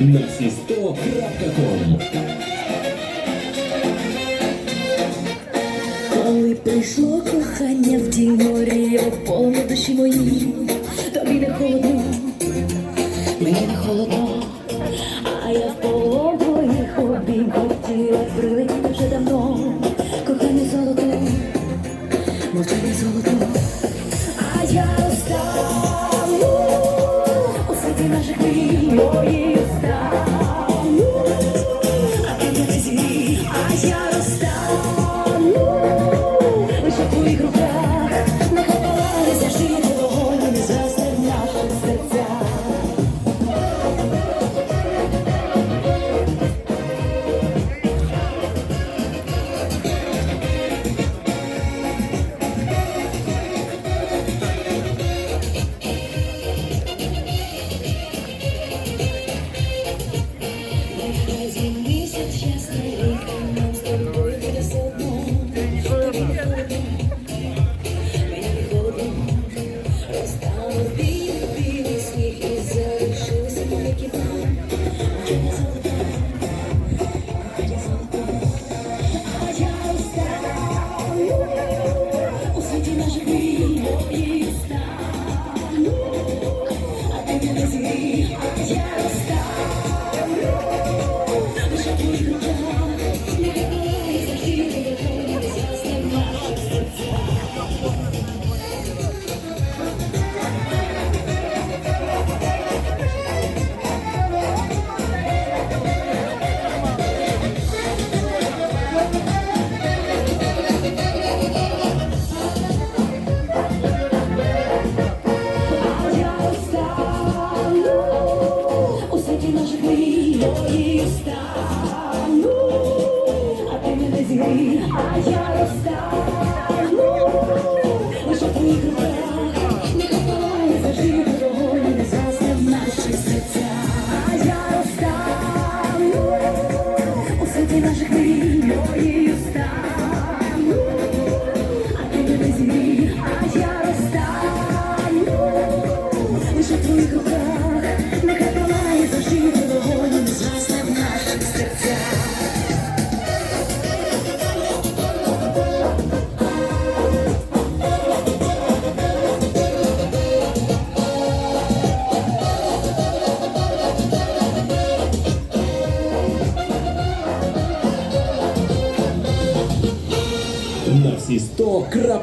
на всі 100.com Коли прийшло кохання в дім морі, поле душі мої, тобі не холодно, мені не холодно, а я в полон твоїх обійм хотіла прилетіти вже давно, кохання золото, мовчання золото, Лише Yeah. Мене а я розстану, лише в твоїх руках, завжди вогонь, не згасне в наших серцях. А я розстану у світі наших мрій, мої стану, а ти мене зігрій, а я розстану. Лише на всі 100.com